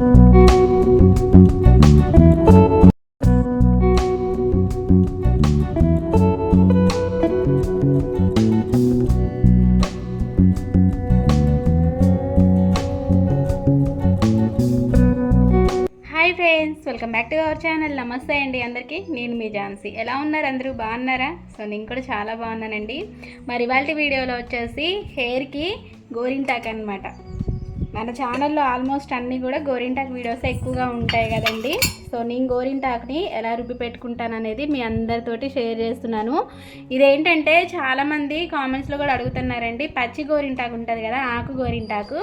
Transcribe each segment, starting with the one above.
Hi friends welcome back to our channel నమస్తే అండి అందరికీ. నేను మీ ఝాన్సీ. ఎలా ఉన్నారు అందరూ? బాగున్నారా? సో నేను కూడా చాలా బాగున్నానండి. మరి ఇవాళ వీడియోలో వచ్చేసి హెయిర్కి గోరింటాక్ అనమాట మన ఛానల్లో ఆల్మోస్ట్ అన్నీ కూడా గోరింటాక్ వీడియోస్ ఎక్కువగా ఉంటాయి కదండి. సో నేను గోరింటాక్ని ఎలా రుబ్బి పెట్టుకుంటాను అనేది మీ అందరితోటి షేర్ చేస్తున్నాను. ఇదేంటంటే చాలామంది కామెంట్స్లో కూడా అడుగుతున్నారండి పచ్చి గోరింటాకు ఉంటుంది కదా ఆకు గోరింటాకు.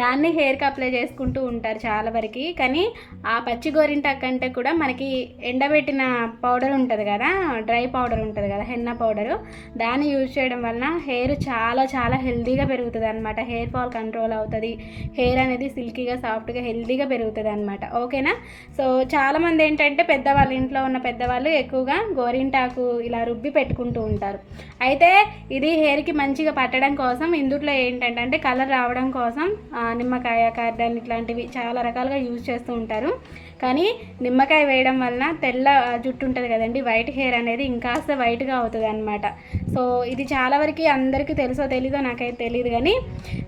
దాన్ని హెయిర్కి అప్లై చేసుకుంటూ ఉంటారు చాలా వరకు. కానీ ఆ పచ్చి గోరింటాకు కంటే కూడా మనకి ఎండబెట్టిన పౌడర్ ఉంటుంది కదా డ్రై పౌడర్ ఉంటుంది కదా హెన్న పౌడరు దాన్ని యూజ్ చేయడం వలన హెయిర్ చాలా చాలా హెల్తీగా పెరుగుతుంది అనమాట హెయిర్ ఫాల్ కంట్రోల్ అవుతుంది. హెయిర్ అనేది సిల్కీగా సాఫ్ట్గా హెల్దీగా పెరుగుతుంది అనమాట ఓకేనా? సో చాలామంది ఏంటంటే పెద్దవాళ్ళ ఇంట్లో ఉన్న పెద్దవాళ్ళు ఎక్కువగా గోరింటాకు ఇలా రుబ్బి పెట్టుకుంటూ ఉంటారు. అయితే ఇది హెయిర్కి మంచిగా పట్టడం కోసం ఇందుట్లో ఏంటంటే అంటే కలర్ రావడం కోసం నిమ్మకాయ కార్డన్ ఇట్లాంటివి చాలా రకాలుగా యూజ్ చేస్తూ ఉంటారు. కానీ నిమ్మకాయ వేయడం వలన తెల్ల జుట్టు ఉంటుంది కదండి వైట్ హెయిర్ అనేది ఇంకాస్త వైట్గా అవుతుంది అనమాట సో ఇది చాలా వరకు అందరికీ తెలుసో తెలీదో నాకైతే తెలియదు కానీ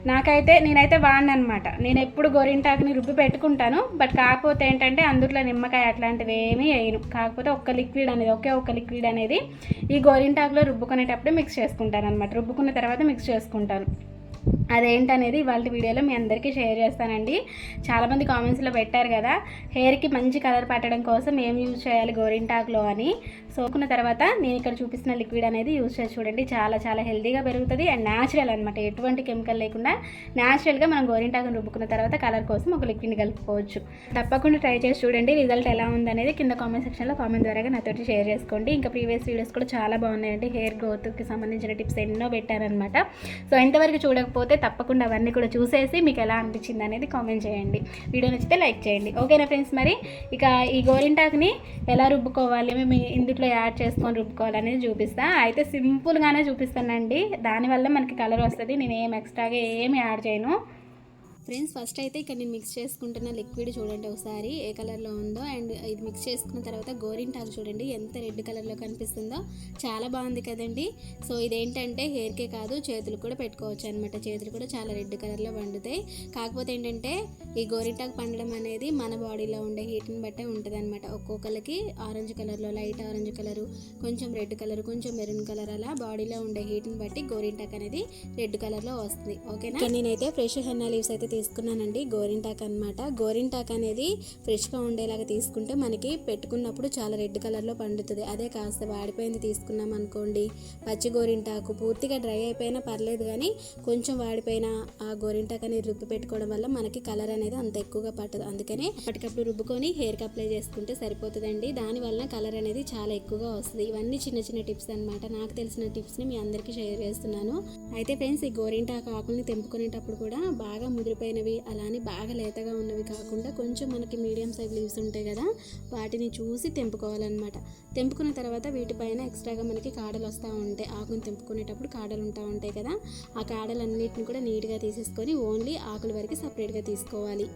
నాకైతే నేనైతే బాగుంది అనమాట నేను ఎప్పుడు గోరింటాకుని రుబ్బి పెట్టుకుంటాను బట్ కాకపోతే ఏంటంటే అందులో నిమ్మకాయ అట్లాంటివి ఏమీ వేయను. కాకపోతే ఒక్క లిక్విడ్ అనేది ఒకే ఒక్క లిక్విడ్ అనేది ఈ గోరింటాకులో రుబ్బుకునేటప్పుడు మిక్స్ చేసుకుంటాను అనమాట రుబ్బుకున్న తర్వాత మిక్స్ చేసుకుంటాను. అదేంటనేది ఇవాళ వీడియోలో మీ అందరికీ షేర్ చేస్తానండి. చాలామంది కామెంట్స్లో పెట్టారు కదా హెయిర్కి మంచి కలర్ పట్టడం కోసం ఏం యూజ్ చేయాలి గోరింటాకులో అని. సోకున్న తర్వాత నేను ఇక్కడ చూపిస్తున్న లిక్విడ్ అనేది యూజ్ చేసి చూడండి. చాలా చాలా హెల్తీగా పెరుగుతుంది అండ్ న్యాచురల్ అనమాట ఎటువంటి కెమికల్ లేకుండా న్యాచురల్గా మనం గోరింటాకును రుబ్బుకున్న తర్వాత కలర్ కోసం ఒక లిక్విడ్ని కలుపుకోవచ్చు. తప్పకుండా ట్రై చేసి చూడండి రిజల్ట్ ఎలా ఉందనేది కింద కామెంట్ సెక్షన్లో కామెంట్ ద్వారా నాతోటి షేర్ చేసుకోండి. ఇంకా ప్రీవియస్ వీడియోస్ కూడా చాలా బాగున్నాయండి. హెయిర్ గ్రోత్కి సంబంధించిన టిప్స్ ఎన్నో పెట్టారనమాట సో ఇంతవరకు చూడకపోతే తప్పకుండా అవన్నీ కూడా చూసేసి మీకు ఎలా అనిపించింది అనేది కామెంట్ చేయండి. వీడియో నచ్చితే లైక్ చేయండి. ఓకేనా ఫ్రెండ్స్ మరి ఇక ఈ గోరింటాకుని ఎలా రుబ్బుకోవాలి మేము ఇందులో యాడ్ చేసుకొని రుబ్బుకోవాలనేది చూపిస్తాను చూపిస్తా. అయితే సింపుల్గానే చూపిస్తానండి. దానివల్ల మనకి కలర్ వస్తుంది. నేను ఏం ఎక్స్ట్రాగా ఏమి యాడ్ చేయను. ఫ్రెండ్స్ ఫస్ట్ అయితే ఇక్కడ నేను మిక్స్ చేసుకుంటున్న లిక్విడ్ చూడండి ఒకసారి ఏ కలర్లో ఉందో. అండ్ ఇది మిక్స్ చేసుకున్న తర్వాత గోరింటాకు చూడండి ఎంత రెడ్ కలర్లో కనిపిస్తుందో. చాలా బాగుంది కదండి. సో ఇదేంటంటే హెయిర్కే కాదు చేతులు కూడా పెట్టుకోవచ్చు అనమాట చేతులు కూడా చాలా రెడ్ కలర్లో పండుతాయి కాకపోతే ఏంటంటే ఈ గోరింటాకు పండడం అనేది మన బాడీలో ఉండే హీట్ని బట్టే ఉంటుంది అనమాట ఒక్కొక్కరికి ఆరెంజ్ కలర్లో లైట్ ఆరెంజ్ కలరు కొంచెం రెడ్ కలర్ కొంచెం మెరూన్ కలర్ అలా బాడీలో ఉండే హీట్ని బట్టి గోరింటాక్ అనేది రెడ్ కలర్లో వస్తుంది. ఓకేనా నేనైతే ఫ్రెష్ హెన్నా లీవ్స్ అయితే తీసుకున్నానండి గోరింటాక్ అనమాట గోరింటాక్ అనేది ఫ్రెష్గా ఉండేలాగా తీసుకుంటే మనకి పెట్టుకున్నప్పుడు చాలా రెడ్ కలర్లో పండుతుంది. అదే కాస్త వాడిపోయింది తీసుకున్నాం అనుకోండి పచ్చి గోరింటాకు పూర్తిగా డ్రై అయిపోయినా పర్లేదు కానీ కొంచెం వాడిపోయిన ఆ గోరింటాక్ అనేది రుబ్బి పెట్టుకోవడం వల్ల మనకి కలర్ అనేది అంత ఎక్కువగా పట్టదు. అందుకనే అప్పటికప్పుడు రుబ్బుకొని హెయిర్కి అప్లై చేసుకుంటే సరిపోతుందండి. దానివల్ల కలర్ అనేది చాలా ఎక్కువగా వస్తుంది. ఇవన్నీ చిన్న చిన్న టిప్స్ అనమాట నాకు తెలిసిన టిప్స్ని మీ అందరికీ షేర్ చేస్తున్నాను. అయితే ఫ్రెండ్స్ ఈ గోరింటాకు ఆకుల్ని తెంపుకునేటప్పుడు కూడా బాగా ముదిరిపోయినవి అలానే బాగా లేతగా ఉన్నవి కాకుండా కొంచెం మనకి మీడియం సైజ్ లీవ్స్ ఉంటాయి కదా వాటిని చూసి తెంపుకోవాలన్నమాట. తెంపుకున్న తర్వాత వీటిపైన ఎక్స్ట్రాగా మనకి కాడలు వస్తూ ఉంటాయి. ఆకుని తెంపుకునేటప్పుడు కాడలు ఉంటా ఉంటాయి కదా ఆ కాడలన్నిటిని కూడా నీట్గా తీసేసుకొని ఓన్లీ ఆకుల వరకు సపరేట్గా తీసుకోవాలి.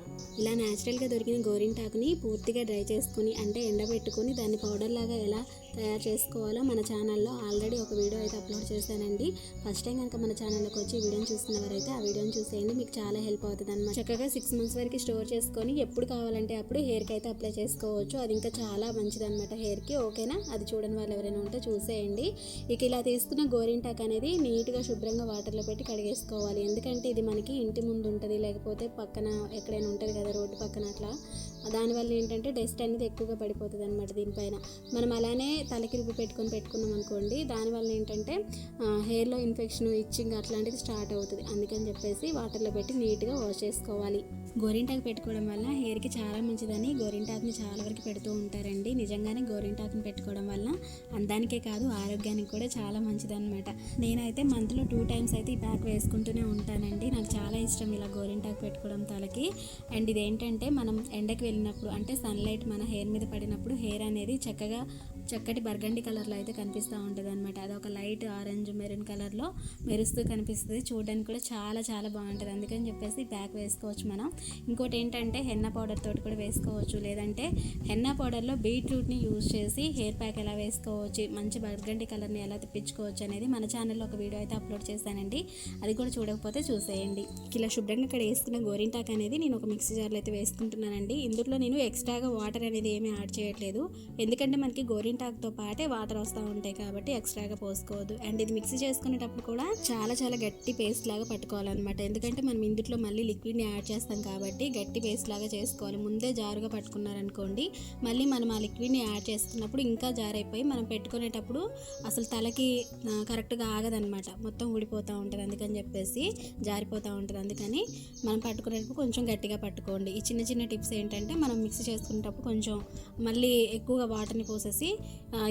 ఇలా న్యాచురల్గా దొరికిన గోరింటాకుని పూర్తిగా డ్రై చేసుకొని అంటే ఎండబెట్టుకొని దాన్ని పౌడర్ లాగా ఎలా తయారు చేసుకోవాలో మన ఛానల్లో ఆల్రెడీ ఒక వీడియో అయితే అప్లోడ్ చేశానండి. ఫస్ట్ టైం కనుక మన ఛానల్లోకి వచ్చి వీడియోని చూస్తున్నవారైతే ఆ వీడియోని చూసేయండి. మీకు చాలా హెల్ప్ అవుతుంది అనమాట చక్కగా సిక్స్ మంత్స్ వరకు స్టోర్ చేసుకొని ఎప్పుడు కావాలంటే అప్పుడు హెయిర్కి అయితే అప్లై చేసుకోవచ్చు. అది ఇంకా చాలా మంచిది అనమాట హెయిర్కి ఓకేనా అది చూడని వాళ్ళు ఎవరైనా ఉంటే చూసేయండి. ఇక ఇలా తీసుకున్న గోరింటాక్ అనేది నీట్గా శుభ్రంగా వాటర్లో పెట్టి కడిగేసుకోవాలి. ఎందుకంటే ఇది మనకి ఇంటి ముందు ఉంటుంది లేకపోతే పక్కన ఎక్కడైనా ఉంటుంది కదా రోడ్డు పక్కన అట్లా. దానివల్ల ఏంటంటే డస్ట్ అనేది ఎక్కువగా పడిపోతుంది అనమాట దీనిపైన. మనం అలానే తలకి రుబ్బి పెట్టుకొని పెట్టుకున్నాం అనుకోండి దానివల్ల ఏంటంటే హెయిర్లో ఇన్ఫెక్షన్ ఇచ్చింగ్ అట్లాంటిది స్టార్ట్ అవుతుంది. అందుకని చెప్పేసి వాటర్లో పెట్టి నీట్గా వాష్ చేసుకోవాలి. గోరింటాకు పెట్టుకోవడం వల్ల హెయిర్కి చాలా మంచిదని గోరింటాకుని చాలా వరకు పెడుతూ ఉంటారండి. నిజంగానే గోరింటాకుని పెట్టుకోవడం వల్ల అందానికే కాదు ఆరోగ్యానికి కూడా చాలా మంచిదన్నమాట. నేనైతే మంత్లో టూ టైమ్స్ అయితే ఈ ప్యాక్ వేసుకుంటూనే ఉంటానండి. నాకు చాలా ఇష్టం ఇలా గోరింటాకు పెట్టుకోవడం తలకి. అండ్ ఇదేంటంటే మనం ఎండకి వెళ్ళినప్పుడు అంటే సన్లైట్ మన హెయిర్ మీద పడినప్పుడు హెయిర్ అనేది చక్కగా చక్కటి బర్గండి కలర్లో అయితే కనిపిస్తూ ఉంటుంది అనమాట అది ఒక లైట్ ఆరెంజ్ మెరూన్ కలర్లో మెరుస్తూ కనిపిస్తుంది. చూడడానికి కూడా చాలా చాలా బాగుంటుంది. అందుకని చెప్పేసి ఈ ప్యాక్ వేసుకోవచ్చు మనం. ఇంకోటి ఏంటంటే హెన్న పౌడర్ తోటి కూడా వేసుకోవచ్చు. లేదంటే హెన్న పౌడర్లో బీట్రూట్ని యూజ్ చేసి హెయిర్ ప్యాక్ ఎలా వేసుకోవచ్చు మంచి బర్గండి కలర్ని ఎలా తెప్పించుకోవచ్చు అనేది మన ఛానల్లో ఒక వీడియో అయితే అప్లోడ్ చేశానండి. అది కూడా చూడకపోతే చూసేయండి. ఇలా శుభ్రంగా ఇక్కడ వేసుకున్న గోరింటాక్ అనేది నేను ఒక మిక్సీ జార్లో అయితే వేసుకుంటున్నానండి. ఇందులో నేను ఎక్స్ట్రాగా వాటర్ అనేది ఏమీ యాడ్ చేయట్లేదు. ఎందుకంటే మనకి గోరింటాక్తో పాటే వాటర్ వస్తూ ఉంటాయి కాబట్టి ఎక్స్ట్రాగా పోసుకోవద్దు. అండ్ ఇది మిక్సీ చేసుకునేటప్పుడు కూడా చాలా చాలా గట్టి పేస్ట్ లాగా పట్టుకోవాలన్నమాట. ఎందుకంటే మనం ఇందులో మళ్ళీ లిక్విడ్ని యాడ్ చేస్తాం కాబట్టి కాబట్టి గట్టి పేస్ట్ లాగా చేసుకోవాలి. ముందే జారుగా పట్టుకున్నారనుకోండి మళ్ళీ మనం ఆ లిక్విడ్ని యాడ్ చేస్తున్నప్పుడు ఇంకా జారైపోయి మనం పెట్టుకునేటప్పుడు అసలు తలకి కరెక్ట్గా ఆగదనమాట. మొత్తం ఊడిపోతూ ఉంటుంది అందుకని చెప్పేసి జారిపోతూ ఉంటుంది. అందుకని మనం పట్టుకునేటప్పుడు కొంచెం గట్టిగా పట్టుకోండి. ఈ చిన్న చిన్న టిప్స్ ఏంటంటే మనం మిక్స్ చేసుకునేటప్పుడు కొంచెం మళ్ళీ ఎక్కువగా వాటర్ని పోసేసి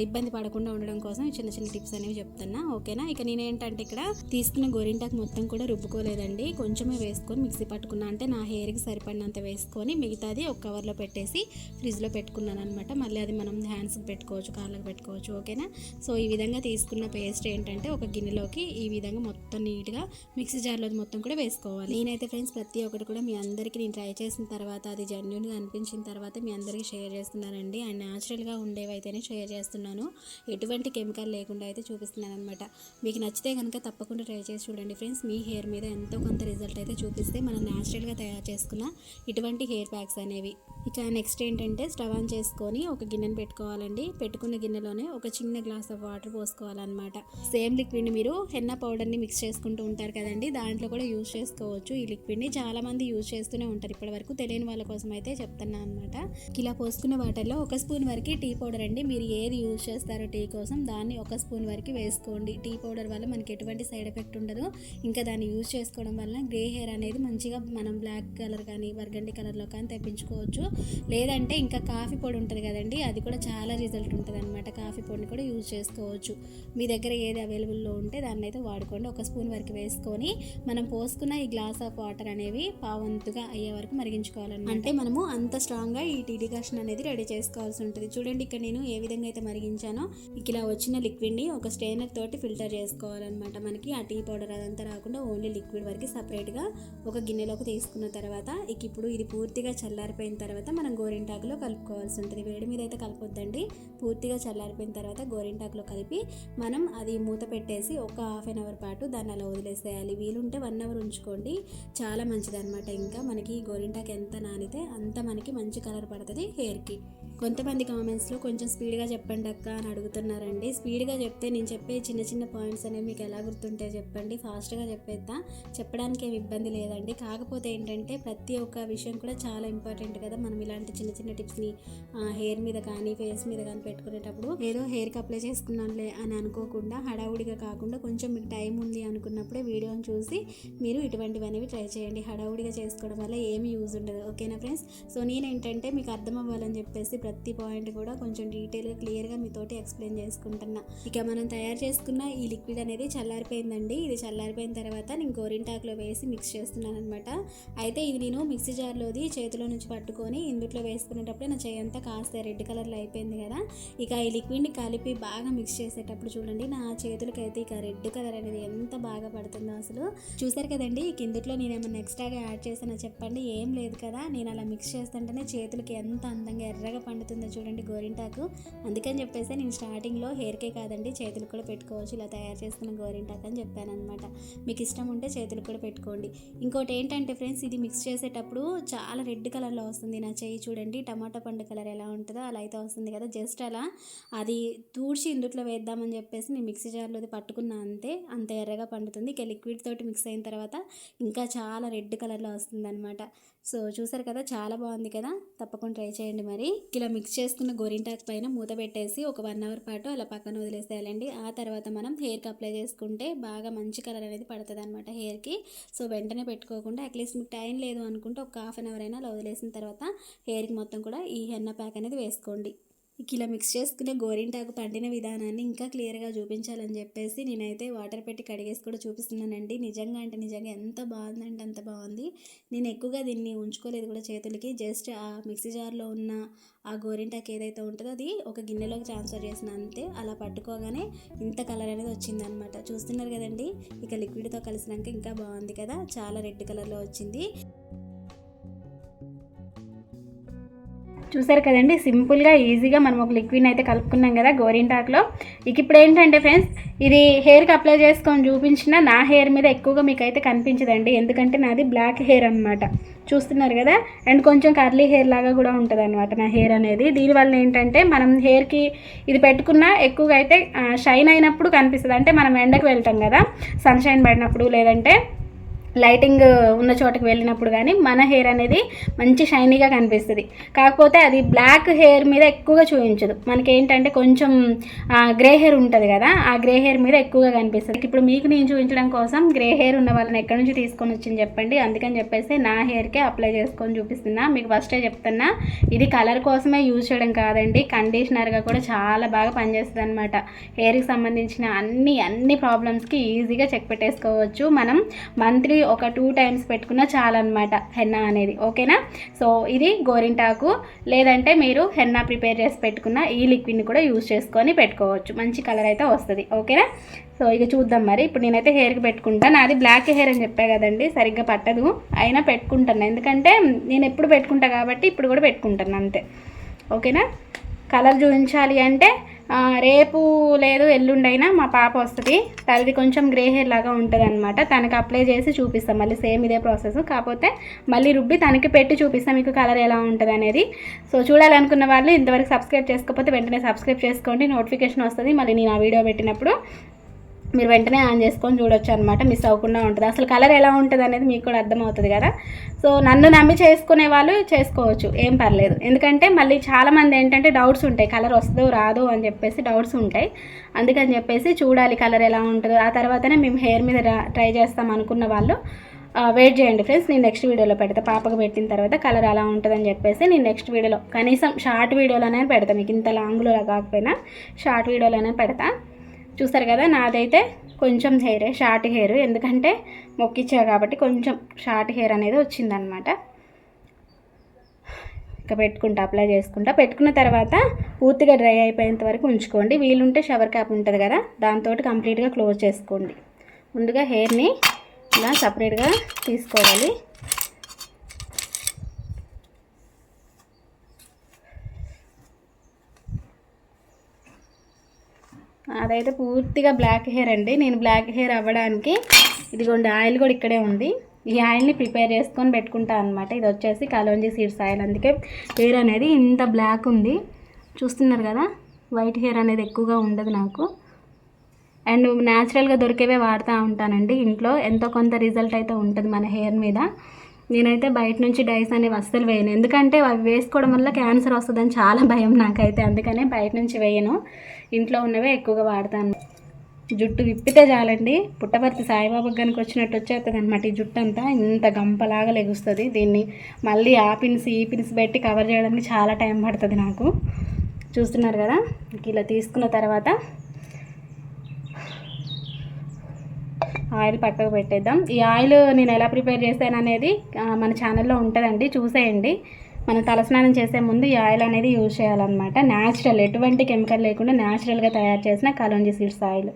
ఇబ్బంది పడకుండా ఉండడం కోసం చిన్న చిన్న టిప్స్ అనేవి చెప్తున్నా. ఓకేనా? ఇక నేనేంటంటే ఇక్కడ తీసుకున్న గోరింటాకు మొత్తం కూడా రుబ్బుకోలేదండి. కొంచెమే వేసుకొని మిక్సీ పట్టుకున్నా. అంటే నా హెయిర్ హెయిర్కి సరిపడినంత వేసుకొని మిగతాది ఒక కవర్లో పెట్టేసి ఫ్రిడ్జ్లో పెట్టుకున్నాను అనమాట మళ్ళీ అది మనం హ్యాండ్స్కి పెట్టుకోవచ్చు కాళ్ళకి పెట్టుకోవచ్చు ఓకేనా? సో ఈ విధంగా తీసుకున్న పేస్ట్ ఏంటంటే ఒక గిన్నెలోకి ఈ విధంగా మొత్తం నీట్గా మిక్సీ జార్లో మొత్తం కూడా వేసుకోవాలి. నేనైతే ఫ్రెండ్స్ ప్రతి ఒక్కటి కూడా మీ అందరికీ నేను ట్రై చేసిన తర్వాత అది జెన్యున్గా అనిపించిన తర్వాత మీ అందరికీ షేర్ చేస్తున్నానండి. అండ్ న్యాచురల్గా ఉండేవి అయితేనే షేర్ చేస్తున్నాను. ఎటువంటి కెమికల్ లేకుండా అయితే చూపిస్తున్నాను అనమాట మీకు నచ్చితే కనుక తప్పకుండా ట్రై చేసి చూడండి ఫ్రెండ్స్. మీ హెయిర్ మీద ఎంతో కొంత రిజల్ట్ అయితే చూపిస్తే మనం న్యాచురల్గా తయారు చేసుకున్న ఇటువంటి హెయిర్ ప్యాక్స్ అనేవి. ఇక నెక్స్ట్ ఏంటంటే స్టవ్ ఆన్ చేసుకొని ఒక గిన్నెను పెట్టుకోవాలండి. పెట్టుకున్న గిన్నెలోనే ఒక చిన్న గ్లాస్ ఆఫ్ వాటర్ పోసుకోవాలన్నమాట. సేమ్ లిక్విడ్ని మీరు హెన్న పౌడర్ని మిక్స్ చేసుకుంటూ ఉంటారు కదండి. దాంట్లో కూడా యూజ్ చేసుకోవచ్చు ఈ లిక్విడ్ని. చాలా మంది యూజ్ చేస్తూనే ఉంటారు. ఇప్పటి వరకు తెలియని వాళ్ళ కోసం అయితే చెప్తున్నా అనమాట ఇలా పోసుకున్న వాటర్లో ఒక స్పూన్ వరకు టీ పౌడర్ అండి. మీరు ఏది యూజ్ చేస్తారో టీ కోసం దాన్ని ఒక స్పూన్ వరకు వేసుకోండి. టీ పౌడర్ వల్ల మనకి ఎటువంటి సైడ్ ఎఫెక్ట్ ఉండదు. ఇంకా దాన్ని యూజ్ చేసుకోవడం వల్ల గ్రే హెయిర్ అనేది మంచిగా మనం బ్లాక్ కలర్ కానీ బర్గండి కలర్లో కానీ తెప్పించుకోవచ్చు. లేదంటే ఇంకా కాఫీ పొడి ఉంటుంది కదండి అది కూడా చాలా రిజల్ట్ ఉంటుంది అనమాట కాఫీ పొడిని కూడా యూజ్ చేసుకోవచ్చు. మీ దగ్గర ఏది అవైలబుల్లో ఉంటే దాన్ని అయితే వాడుకోండి. ఒక స్పూన్ వరకు వేసుకొని మనం పోసుకున్న ఈ గ్లాస్ ఆఫ్ వాటర్ అనేవి పావంతుగా అయ్యే వరకు మరిగించుకోవాలన్నమాట. అంటే మనము అంత స్ట్రాంగ్గా ఈ టీ డికాషన్ అనేది రెడీ చేసుకోవాల్సి ఉంటుంది. చూడండి ఇక్కడ నేను ఏ విధంగా అయితే మరిగించానో. ఇలా వచ్చిన లిక్విడ్ని ఒక స్టెయినర్ తోటి ఫిల్టర్ చేసుకోవాలన్నమాట. మనకి ఆ టీ పౌడర్ అదంతా రాకుండా ఓన్లీ లిక్విడ్ వరకు సపరేట్గా ఒక గిన్నెలోకి తీసుకున్న తర్వాత తర్వాత ఇక ఇప్పుడు ఇది పూర్తిగా చల్లారిపోయిన తర్వాత మనం గోరింటాకులో కలుపుకోవాల్సి ఉంటుంది. వేడి మీద అయితే కలపొద్దండి. పూర్తిగా చల్లారిపోయిన తర్వాత గోరింటాకులో కలిపి మనం అది మూత పెట్టేసి ఒక హాఫ్ అన్ అవర్ పాటు దాన్ని అలా వదిలేసేయాలి. వీలుంటే వన్ అవర్ ఉంచుకోండి. చాలా మంచిది అనమాట ఇంకా మనకి గోరింటాకు ఎంత నానితే అంత మనకి మంచి కలర్ పడుతుంది హెయిర్కి. కొంతమంది కామెంట్స్లో కొంచెం స్పీడ్గా చెప్పండి అక్క అని అడుగుతున్నారండి. స్పీడ్గా చెప్తే నేను చెప్పే చిన్న చిన్న పాయింట్స్ అనేవి మీకు ఎలా గుర్తుంటే చెప్పండి. ఫాస్ట్గా చెప్పేద్దా? చెప్పడానికి ఏమి ఇబ్బంది లేదండి. కాకపోతే ఏంటంటే ప్రతి ఒక్క విషయం కూడా చాలా ఇంపార్టెంట్ కదా. మనం ఇలాంటి చిన్న చిన్న టిప్స్ని హెయిర్ మీద కానీ ఫేస్ మీద కానీ పెట్టుకునేటప్పుడు ఏదో హెయిర్కి అప్లై చేసుకున్నానులే అని అనుకోకుండా హడావుడిగా కాకుండా కొంచెం మీకు టైం ఉంది అనుకున్నప్పుడే వీడియోని చూసి మీరు ఇటువంటివి అనేవి ట్రై చేయండి. హడావుడిగా చేసుకోవడం వల్ల ఏమి యూజ్ ఉండదు. ఓకేనా ఫ్రెండ్స్? సో నేనేంటంటే మీకు అర్థం అవ్వాలని చెప్పేసి ప్రతి పాయింట్ కూడా కొంచెం డీటెయిల్గా క్లియర్గా మీతోటి ఎక్స్ప్లెయిన్ చేసుకుంటున్నా. ఇక మనం తయారు చేసుకున్న ఈ లిక్విడ్ అనేది చల్లారిపోయిందండి. ఇది చల్లారిపోయిన తర్వాత నేను గోరింటాకులో వేసి మిక్స్ చేస్తున్నాను అనమాట అయితే ఇది నేను మిక్సీ జార్లోది చేతిలో నుంచి పట్టుకొని ఇందులో వేసుకునేటప్పుడు నా చేయి అంతా కాస్త రెడ్ కలర్లో అయిపోయింది కదా. ఇక ఈ లిక్విడ్ని కలిపి బాగా మిక్స్ చేసేటప్పుడు చూడండి నా చేతులకైతే ఇక రెడ్ కలర్ అనేది ఎంత బాగా పడుతుందో అసలు. చూసారు కదండి ఇక ఇందులో నేనేమన్నా ఎక్స్ట్రాగా యాడ్ చేసానో చెప్పండి. ఏం లేదు కదా నేను అలా మిక్స్ చేస్తుంటేనే చేతులకి ఎంత అందంగా ఎర్రగా పండుతుందో చూడండి గోరింటాకు. అందుకని చెప్పేసి నేను స్టార్టింగ్లో హెయిర్కే కాదండి చేతులు కూడా పెట్టుకోవచ్చు. ఇలా తయారు చేసుకున్న గోరింటాకు అని చెప్పాను అనమాట మీకు ఇష్టం ఉంటే చేతులు కూడా పెట్టుకోండి. ఇంకోటి ఏంటంటే ఫ్రెండ్స్ ఇది మిక్స్ చేసేటప్పుడు చాలా రెడ్ కలర్లో వస్తుంది. నా చేయి చూడండి టమాటా పండు కలర్ ఎలా ఉంటుందో అలా అయితే వస్తుంది కదా. జస్ట్ అలా అది తూడ్చి ఇందుట్లో వేద్దామని చెప్పేసి నేను మిక్సీ జార్లో పట్టుకున్నా అంతే. అంత ఎర్రగా పండుతుంది. ఇక లిక్విడ్ తోటి మిక్స్ అయిన తర్వాత ఇంకా చాలా రెడ్ కలర్లో వస్తుంది అనమాట సో చూసారు కదా చాలా బాగుంది కదా? తప్పకుండా ట్రై చేయండి మరి. ఇలా మిక్స్ చేసుకున్న గోరింటాకు పైన మూత పెట్టేసి ఒక వన్ అవర్ పాటు అలా పక్కన వదిలేసేయాలండి. ఆ తర్వాత మనం హెయిర్కి అప్లై చేసుకుంటే బాగా మంచి కలర్ అనేది పడుతుంది అనమాట హెయిర్కి సో వెంటనే పెట్టుకోకుండా అట్లీస్ట్ మీకు టైం లేదు అనుకుంటే ఒక హాఫ్ అన్ అవర్ అయినా అలా వదిలేసిన తర్వాత హెయిర్కి మొత్తం కూడా ఈ హెన్న ప్యాక్ అనేది వేసుకోండి. ఇలా మిక్స్ చేసుకునే గోరింటాకు పండిన విధానాన్ని ఇంకా క్లియర్గా చూపించాలని చెప్పేసి నేనైతే వాటర్ పెట్టి కడిగేసి కూడా చూపిస్తున్నానండి. నిజంగా అంటే నిజంగా ఎంత బాగుందంటే అంత బాగుంది. నేను ఎక్కువగా దీన్ని ఉంచుకోలేదు కూడా చేతులకి. జస్ట్ ఆ మిక్సీ జార్లో ఉన్న ఆ గోరింటాకు ఏదైతే ఉంటుందో అది ఒక గిన్నెలోకి ట్రాన్స్ఫర్ చేసిన అంతే. అలా పట్టుకోగానే ఇంత కలర్ అనేది వచ్చిందనమాట చూస్తున్నారు కదండి? ఇక లిక్విడ్తో కలిసినాక ఇంకా బాగుంది కదా. చాలా రెడ్ కలర్లో వచ్చింది. చూసారు కదండి సింపుల్గా ఈజీగా మనం ఒక లిక్విడ్ అయితే కలుపుకున్నాం కదా గోరింటాకులో. ఇక ఇప్పుడు ఏంటంటే ఫ్రెండ్స్ ఇది హెయిర్కి అప్లై చేసుకొని చూపించిన నా హెయిర్ మీద ఎక్కువగా మీకు అయితే కనిపించదండి. ఎందుకంటే నాది బ్లాక్ హెయిర్ అనమాట చూస్తున్నారు కదా? అండ్ కొంచెం కర్లీ హెయిర్ లాగా కూడా ఉంటుంది అనమాట నా హెయిర్ అనేది. దీనివల్ల ఏంటంటే మనం హెయిర్కి ఇది పెట్టుకున్న ఎక్కువగా అయితే షైన్ అయినప్పుడు కనిపిస్తుంది. అంటే మనం ఎండకు వెళ్తాం కదా సన్షైన్ పడినప్పుడు లేదంటే లైటింగ్ ఉన్న చోటకి వెళ్ళినప్పుడు కానీ మన హెయిర్ అనేది మంచి షైనీగా కనిపిస్తుంది. కాకపోతే అది బ్లాక్ హెయిర్ మీద ఎక్కువగా చూపించదు. మనకి ఏంటంటే కొంచెం గ్రే హెయిర్ ఉంటుంది కదా ఆ గ్రే హెయిర్ మీద ఎక్కువగా కనిపిస్తుంది. ఇప్పుడు మీకు నేను చూపించడం కోసం గ్రే హెయిర్ ఉన్న వాళ్ళని ఎక్కడి నుంచి తీసుకొని వచ్చింది చెప్పండి. అందుకని చెప్పేసి నా హెయిర్కే అప్లై చేసుకొని చూపిస్తున్నా. మీకు ఫస్టే చెప్తున్నా ఇది కలర్ కోసమే యూజ్ చేయడం కాదండి. కండిషనర్గా కూడా చాలా బాగా పనిచేస్తుంది అనమాట హెయిర్కి సంబంధించిన అన్ని అన్ని ప్రాబ్లమ్స్కి ఈజీగా చెక్ పెట్టేసుకోవచ్చు. మనం మంత్లీ ఒక టూ టైమ్స్ పెట్టుకున్న చాలన్నమాట హెన్నా అనేది ఓకేనా? సో ఇది గోరింటాకు లేదంటే మీరు హెన్నా ప్రిపేర్ చేసి పెట్టుకున్న ఈ లిక్విడ్ని కూడా యూజ్ చేసుకొని పెట్టుకోవచ్చు. మంచి కలర్ అయితే వస్తుంది ఓకేనా? సో ఇక చూద్దాం మరి. ఇప్పుడు నేనైతే హెయిర్కి పెట్టుకుంటాను నాది బ్లాక్ హెయిర్ అని చెప్పా కదండి సరిగ్గా పట్టదు. అయినా పెట్టుకుంటాను ఎందుకంటే నేను ఎప్పుడు పెట్టుకుంటా కాబట్టి ఇప్పుడు కూడా పెట్టుకుంటాను అంతే. ఓకేనా? కలర్ చూపించాలి అంటే రేపు లేదు ఎల్లుండైనా మా పాప వస్తుంది. తనది కొంచెం గ్రే హెయిర్ లాగా ఉంటుంది అనమాట తనకి అప్లై చేసి చూపిస్తాం. మళ్ళీ సేమ్ ఇదే ప్రాసెస్. కాకపోతే మళ్ళీ రుబ్బి తనకి పెట్టి చూపిస్తాం మీకు కలర్ ఎలా ఉంటుంది అనేది సో చూడాలనుకున్న వాళ్ళు ఇంతవరకు సబ్స్క్రైబ్ చేసుకోకపోతే వెంటనే సబ్స్క్రైబ్ చేసుకోండి. నోటిఫికేషన్ వస్తుంది. మళ్ళీ నేను ఆ వీడియో పెట్టినప్పుడు మీరు వెంటనే ఆన్ చేసుకొని చూడొచ్చు అనమాట మిస్ అవ్వకుండా ఉంటుంది. అసలు కలర్ ఎలా ఉంటుంది అనేది మీకు కూడా అర్థమవుతుంది కదా. సో నన్ను నమ్మి చేసుకునే వాళ్ళు చేసుకోవచ్చు ఏం పర్లేదు. ఎందుకంటే మళ్ళీ చాలామంది ఏంటంటే డౌట్స్ ఉంటాయి కలర్ వస్తుందో రాదో అని చెప్పేసి డౌట్స్ ఉంటాయి. అందుకని చెప్పేసి చూడాలి కలర్ ఎలా ఉంటుందో. ఆ తర్వాతనే మేము హెయిర్ మీద ట్రై చేస్తాం అనుకున్న వాళ్ళు వెయిట్ చేయండి ఫ్రెండ్స్ నేను నెక్స్ట్ వీడియోలో పెడతా. పాపకు పెట్టిన తర్వాత కలర్ అలా ఉంటుందని చెప్పేసి నేను నెక్స్ట్ వీడియోలో కనీసం షార్ట్ వీడియోలోనే పెడతా. మీకు ఇంత లాంగ్లో కాకపోయినా షార్ట్ వీడియోలోనే పెడతా. చూస్తారు కదా నాదైతే కొంచెం హెయిర్ షార్ట్ హెయిర్. ఎందుకంటే మొక్కిచ్చా కాబట్టి కొంచెం షార్ట్ హెయిర్ అనేది వచ్చిందనమాట. ఇంకా పెట్టుకుంటా అప్లై చేసుకుంటా. పెట్టుకున్న తర్వాత పూర్తిగా డ్రై అయిపోయేంత వరకు ఉంచుకోండి. వీలుంటే షవర్ క్యాప్ ఉంటుంది కదా దాంతో కంప్లీట్గా క్లోజ్ చేసుకోండి. ముందుగా హెయిర్ని ఇలా సపరేట్గా తీసుకోవాలి. అదైతే పూర్తిగా బ్లాక్ హెయిర్ అండి. నేను బ్లాక్ హెయిర్ అవ్వడానికి ఇదిగోండి ఆయిల్ కూడా ఇక్కడే ఉంది. ఈ ఆయిల్ని ప్రిపేర్ చేసుకొని పెట్టుకుంటా అనమాట ఇది వచ్చేసి కలోంజీ సీడ్స్ ఆయిల్. అందుకే హెయిర్ అనేది ఇంత బ్లాక్ ఉంది. చూస్తున్నారు కదా వైట్ హెయిర్ అనేది ఎక్కువగా ఉండదు నాకు. అండ్ న్యాచురల్గా దొరికేవే వాడుతూ ఉంటానండి ఇంట్లో. ఎంతో కొంత రిజల్ట్ అయితే ఉంటుంది మన హెయిర్ మీద. నేనైతే బయట నుంచి డైస్ అనేవి అస్సలు వేయను. ఎందుకంటే అవి వేసుకోవడం వల్ల క్యాన్సర్ వస్తుందని చాలా భయం నాకైతే. అందుకనే బయట నుంచి వేయను. ఇంట్లో ఉన్నవే ఎక్కువగా వాడతాను. జుట్టు విప్పితే చాలండి. పుట్టపర్తి సాయిబాబా కనుక వచ్చినట్టు వచ్చేస్తుంది అనమాట ఈ జుట్టు అంతా ఇంత గంపలాగా లెగుస్తుంది. దీన్ని మళ్ళీ ఆ పిన్స్ ఈ పిన్స్ పెట్టి కవర్ చేయడానికి చాలా టైం పడుతుంది నాకు. చూస్తున్నారు కదా? ఇలా తీసుకున్న తర్వాత ఆయిల్ పక్కకు పెట్టేద్దాం. ఈ ఆయిల్ నేను ఎలా ప్రిపేర్ చేస్తాననేది అనేది మన ఛానల్లో ఉంటుందండి. చూసేయండి. మనం తలస్నానం చేసే ముందు ఈ ఆయిల్ అనేది యూజ్ చేయాలన్నమాట. న్యాచురల్ ఎటువంటి కెమికల్ లేకుండా న్యాచురల్గా తయారు చేసిన కాలోంజీ సీడ్స్ ఆయిల్.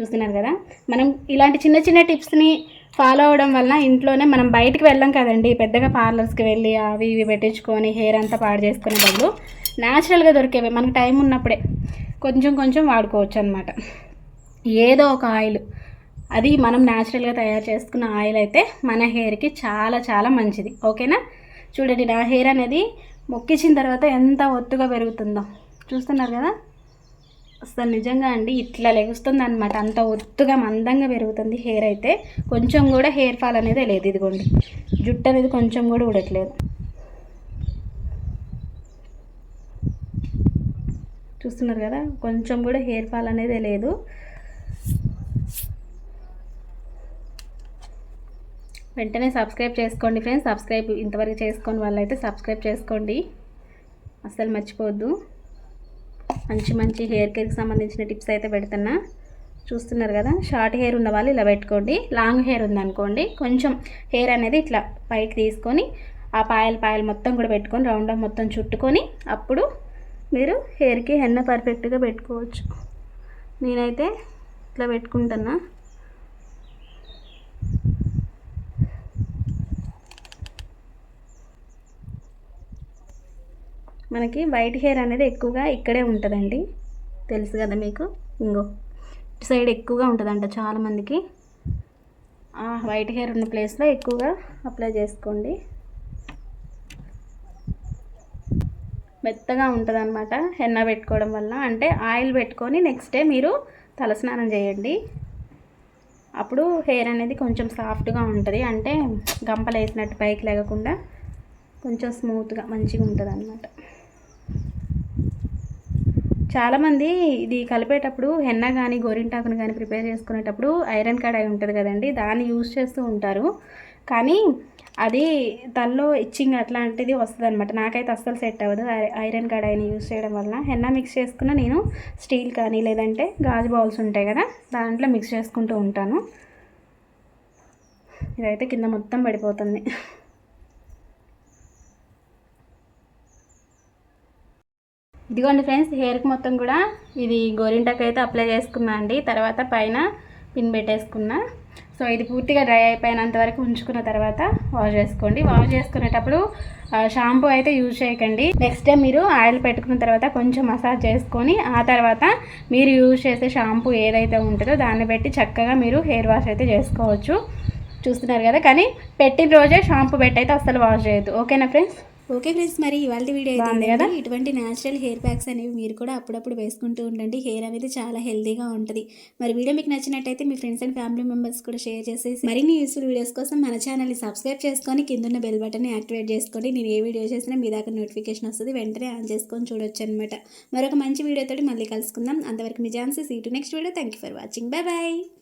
చూస్తున్నారు కదా? మనం ఇలాంటి చిన్న చిన్న టిప్స్ని ఫాలో అవడం వల్ల ఇంట్లోనే మనం బయటికి వెళ్ళాం కదండి. పెద్దగా పార్లర్స్కి వెళ్ళి అవి ఇవి పెట్టించుకొని హెయిర్ అంతా పాడు చేసుకునే బదులు న్యాచురల్గా దొరికేవి మనకు టైం ఉన్నప్పుడే కొంచెం కొంచెం వాడుకోవచ్చు అనమాట ఏదో ఒక ఆయిల్. అది మనం న్యాచురల్గా తయారు చేసుకున్న ఆయిల్ అయితే మన హెయిర్కి చాలా చాలా మంచిది. ఓకేనా? చూడండి నా హెయిర్ అనేది మొక్కించిన తర్వాత ఎంత ఒత్తుగా పెరుగుతుందో. చూస్తున్నారు కదా? అసలు నిజంగా అండి ఇట్లా లెగుస్తుంది అనమాట అంత ఒత్తుగా మందంగా పెరుగుతుంది హెయిర్ అయితే. కొంచెం కూడా హెయిర్ ఫాల్ అనేది లేదు ఇదిగోండి. జుట్టు అనేది కొంచెం కూడా ఉడట్లేదు చూస్తున్నారు కదా? కొంచెం కూడా హెయిర్ ఫాల్ అనేది లేదు. వెంటనే సబ్స్క్రైబ్ చేసుకోండి ఫ్రెండ్స్. సబ్స్క్రైబ్ ఇంతవరకు చేసుకొని వాళ్ళైతే సబ్స్క్రైబ్ చేసుకోండి. అస్సలు మర్చిపోవద్దు. మంచి మంచి హెయిర్ కేర్కి సంబంధించిన టిప్స్ అయితే పెడుతున్నా. చూస్తున్నారు కదా షార్ట్ హెయిర్ ఉన్న వాళ్ళు ఇలా పెట్టుకోండి. లాంగ్ హెయిర్ ఉందనుకోండి కొంచెం హెయిర్ అనేది ఇట్లా పైకి తీసుకొని ఆ పాయలు పాయలు మొత్తం కూడా పెట్టుకొని రౌండ్ మొత్తం చుట్టుకొని అప్పుడు మీరు హెయిర్కి హెన్న పర్ఫెక్ట్గా పెట్టుకోవచ్చు. నేనైతే ఇట్లా పెట్టుకుంటున్నా. మనకి వైట్ హెయిర్ అనేది ఎక్కువగా ఇక్కడే ఉంటుందండి. తెలుసు కదా మీకు? ఇంగో ఇటు సైడ్ ఎక్కువగా ఉంటుందంట చాలామందికి. వైట్ హెయిర్ ఉన్న ప్లేస్లో ఎక్కువగా అప్లై చేసుకోండి. మెత్తగా ఉంటుంది అనమాట హెన్న పెట్టుకోవడం వల్ల. అంటే ఆయిల్ పెట్టుకొని నెక్స్ట్ డే మీరు తలస్నానం చేయండి. అప్పుడు హెయిర్ అనేది కొంచెం సాఫ్ట్గా ఉంటుంది. అంటే గంపలు వేసినట్టు పైకి లేకుండా కొంచెం స్మూత్గా మంచిగా ఉంటుంది అనమాట చాలామంది ఇది కలిపేటప్పుడు హెన్న కానీ గోరింటాకును కానీ ప్రిపేర్ చేసుకునేటప్పుడు ఐరన్ కడాయి ఉంటుంది కదండి దాన్ని యూజ్ చేస్తూ ఉంటారు. కానీ అది తల్లో ఇచ్చింగ్ అట్లాంటిది వస్తుంది అనమాట నాకైతే అస్సలు సెట్ అవ్వదు ఐరన్ కడాయిని యూజ్ చేయడం వల్ల హెన్న మిక్స్ చేసుకున్న నేను స్టీల్ కానీ లేదంటే గాజు బౌల్స్ ఉంటాయి కదా దాంట్లో మిక్స్ చేసుకుంటూ ఉంటాను. ఇదైతే కింద మొత్తం పడిపోతుంది. ఇదిగోండి ఫ్రెండ్స్ హెయిర్కి మొత్తం కూడా ఇది గోరింటాకు అయితే అప్లై చేసుకున్నా అండి. తర్వాత పైన పిన్ పెట్టేసుకున్నా. సో ఇది పూర్తిగా డ్రై అయిపోయినంత వరకు ఉంచుకున్న తర్వాత వాష్ చేసుకోండి. వాష్ చేసుకునేటప్పుడు షాంపూ అయితే యూజ్ చేయకండి. నెక్స్ట్ డే మీరు ఆయిల్ పెట్టుకున్న తర్వాత కొంచెం మసాజ్ చేసుకొని ఆ తర్వాత మీరు యూజ్ చేసే షాంపూ ఏదైతే ఉంటుందో దాన్ని పెట్టి చక్కగా మీరు హెయిర్ వాష్ అయితే చేసుకోవచ్చు. చూస్తున్నారు కదా కానీ పెట్టిన రోజే షాంపూ పెట్టి అయితే అస్సలు వాష్ చేయొద్దు. ఓకేనా ఫ్రెండ్స్? ఓకే ఫ్రెండ్స్ మరి ఇవాళ వీడియో అయితే? ఇటువంటి న్యాచురల్ హెయిర్ ప్యాక్స్ అనేవి మీరు కూడా అప్పుడప్పుడు వేసుకుంటూ ఉండండి. హెయిర్ అనేది చాలా హెల్తీగా ఉంటుంది. మరి వీడియో మీకు నచ్చినట్టయితే మీ ఫ్రెండ్స్ అండ్ ఫ్యామిలీ మెంబర్స్ కూడా షేర్ చేసేసి మరిన్ని యూస్ఫుల్ వీడియోస్ కోసం మన ఛానల్ని సబ్స్క్రైబ్ చేసుకొని కింద బెల్ బటన్ని యాక్టివేట్ చేసుకోండి నేను ఏ వీడియో చేసినా మీ దాకా నోటిఫికేషన్ వస్తుంది. వెంటనే ఆన్ చేసుకొని చూడొచ్చు అనమాట మరొక మంచి వీడియోతో మళ్ళీ కలుసుకుందాం. అంతవరకు మీ ఛాన్సెస్ ఈ to next video thank you for watching bye bye